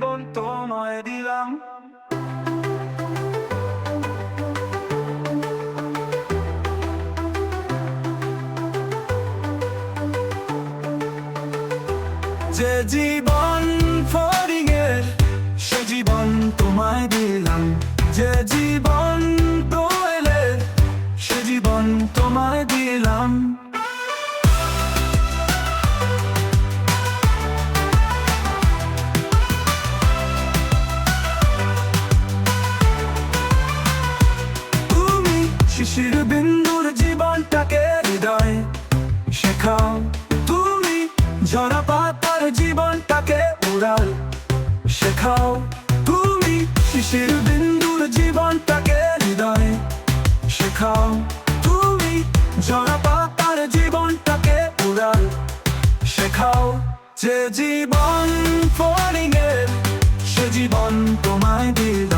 জীবন তোমায় দিলাম যে জীবন ফরিংয়ের সে জীবন তোমায় দিলাম যে জীবন দোয়েলের সে জীবন তোমায় দিলাম শিশির বিন্দুর জীবনটাকে হৃদয় শেখাও তুমি ঝরা পাতার জীবনটাকে উড়াল, শেখাও। তুমি শিশির বিন্দুর জীবনটাকে হৃদয় শেখাও। তুমি ঝরা পাতার জীবনটাকে উড়াল, শেখাও। যে জীবন ফরিং সে জীবন তোমায় দিলাম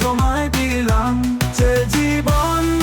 তোমায় দিলাম যে জীবন